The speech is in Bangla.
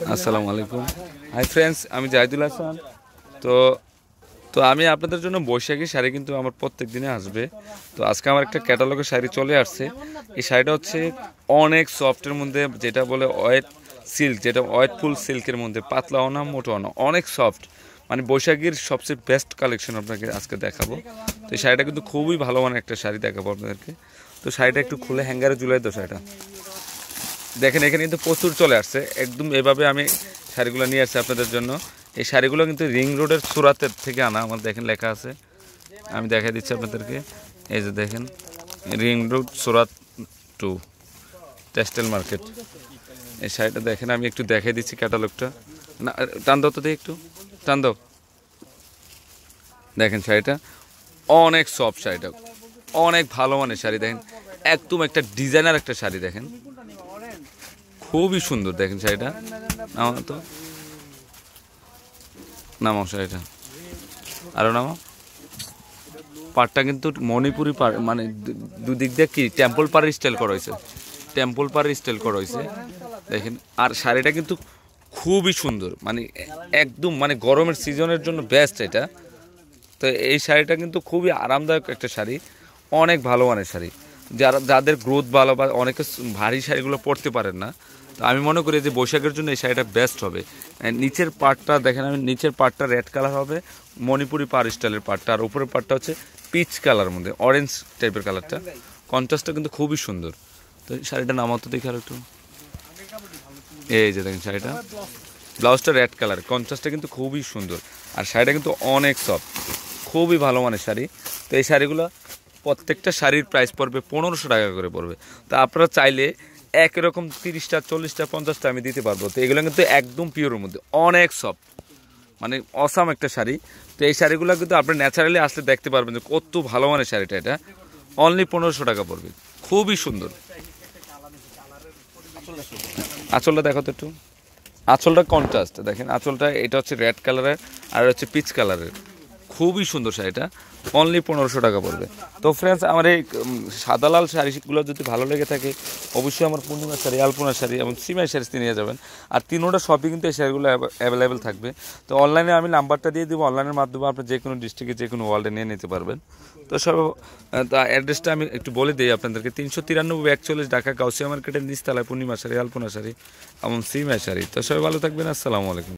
আসসালামু আলাইকুম। হাই ফ্রেন্ডস আমি জাহিদুল হাসান। তো তো আমি আপনাদের জন্য বৈশাখী শাড়ি কিন্তু আমার প্রত্যেক দিনে আসবে। তো আজকে আমার একটা ক্যাটালগের শাড়ি চলে আসছে। এই শাড়িটা হচ্ছে অনেক সফটের মধ্যে, যেটা বলে ওয়েট সিল্ক যেটা ওয়েট ফুল সিল্কের মধ্যে পাতলাও না মোটাও না, অনেক সফট মানে বৈশাখীর সবচেয়ে বেস্ট কালেকশন আপনাকে আজকে দেখাবো। তো এই শাড়িটা কিন্তু খুবই ভালো মানের একটা শাড়ি দেখাবো আপনাদেরকে। তো শাড়িটা একটু খুলে হ্যাঙ্গারে ঝুলাই তো শাড়িটা। দেখেন, এখানে কিন্তু প্রচুর চলে আসছে। একদম এভাবে আমি শাড়িগুলো নিয়ে আসছি আপনাদের জন্য। এই শাড়িগুলো কিন্তু রিং রোডের সুরাতের থেকে আনা, আমার দেখেন লেখা আছে। আমি দেখাই দিচ্ছি আপনাদেরকে। এই যে দেখেন, ring road Surat two, textile market. এই শাড়িটা দেখেন, আমি একটু দেখাই দিচ্ছি ক্যাটালগটা। না, টান দাও তো দেখি একটু। টান দাও। দেখেন শাড়িটা, অনেক সফট শাড়িটা। অনেক ভালো মানের শাড়ি দেখেন। একদম একটা ডিজাইনার একটা শাড়ি দেখেন। খুবই সুন্দর, দেখেন শাড়িটা। নামাও তো। নামাও শাড়িটা। আরও নামাও। পাড়টা কিন্তু মণিপুরি পাড় মানে দুদিক দিয়ে কি, টেম্পল পাড়ের স্টাইল করা হয়েছে। টেম্পল পাড়ের স্টাইল করা হয়েছে। দেখেন, আর শাড়িটা কিন্তু খুবই সুন্দর মানে একদম মানে গরমের সিজনের জন্য বেস্ট এটা। তো এই শাড়িটা কিন্তু খুবই আরামদায়ক একটা শাড়ি, অনেক ভালো মানের শাড়ি। যারা, যাদের গ্রোথ ভালো বা অনেকে ভারী শাড়িগুলো পরতে পারেন না, তো আমি মনে করি যে বৈশাখের জন্য এই শাড়িটা বেস্ট হবে। নিচের পার্টটা দেখেন আমি নিচের পার্টটা রেড কালার হবে, মণিপুরি পার স্টাইলের পার্টটা আর উপরের পার্টটা হচ্ছে পিচ কালার মধ্যে অরেঞ্জ টাইপের কালারটা কন্ট্রাস্টটা কিন্তু খুবই সুন্দর। তো শাড়িটা নামাও তো দেখি আর একটু। এই যে দেখেন শাড়িটা। ব্লাউজটা রেড কালার কন্ট্রাস্টটা কিন্তু খুবই সুন্দর। আর শাড়িটা কিন্তু অনেক সফট খুবই ভালো মানের শাড়ি। তো এই শাড়িগুলো প্রত্যেকটা শাড়ির প্রাইস পড়বে পনেরোশো টাকা করে পড়বে। তা আপনারা চাইলে একই রকম তিরিশটা, চল্লিশটা, পঞ্চাশটা আমি দিতে পারব। তো এগুলো কিন্তু একদম পিওরের মধ্যে, অনেক সফট মানে অসাম একটা শাড়ি। তো এই শাড়িগুলো কিন্তু আপনি ন্যাচারালি আসলে দেখতে পারবেন যে কত ভালো মানের শাড়িটা এটা। অনলি পনেরোশো টাকা পড়বে। খুবই সুন্দর। আঁচলটা দেখো তো একটু। আঁচলটা কন্ট্রাস্ট দেখেন। আঁচলটা, এটা হচ্ছে রেড কালারের আর হচ্ছে পিচ কালারের খুবই সুন্দর শাড়িটা অনলি পনেরোশো টাকা পড়বে। তো ফ্রেন্ডস আমার এই সাদা লাল শাড়িগুলো যদি ভালো লেগে থাকে, অবশ্যই আমার পূর্ণিমা শাড়ি আলপনা শাড়ি এবং সিমাই শাড়ি নিয়ে যাবেন। আর তিনোটা শপে কিন্তু এই শাড়িগুলো অ্যাভেলেবেল থাকবে। তো অনলাইনে আমি নাম্বারটা দিয়ে দেবো। অনলাইনের মাধ্যমে আপনি যে কোনো ডিস্ট্রিক্টে যে কোনো ওয়ার্ল্ডে নিয়ে নিতে পারবেন। তো সব তা অ্যাড্রেসটা আমি একটু বলে দিই আপনাদেরকে। তিনশো তিরানব্বই একচল্লিশ ঢাকা কাউসিয়া মার্কেটের নিচতলায় পূর্ণিমা শাড়ি আলপনা শাড়ি এবং সিমাই শাড়ি। তো সবাই ভালো থাকবেন। আসসালামু আলাইকুম।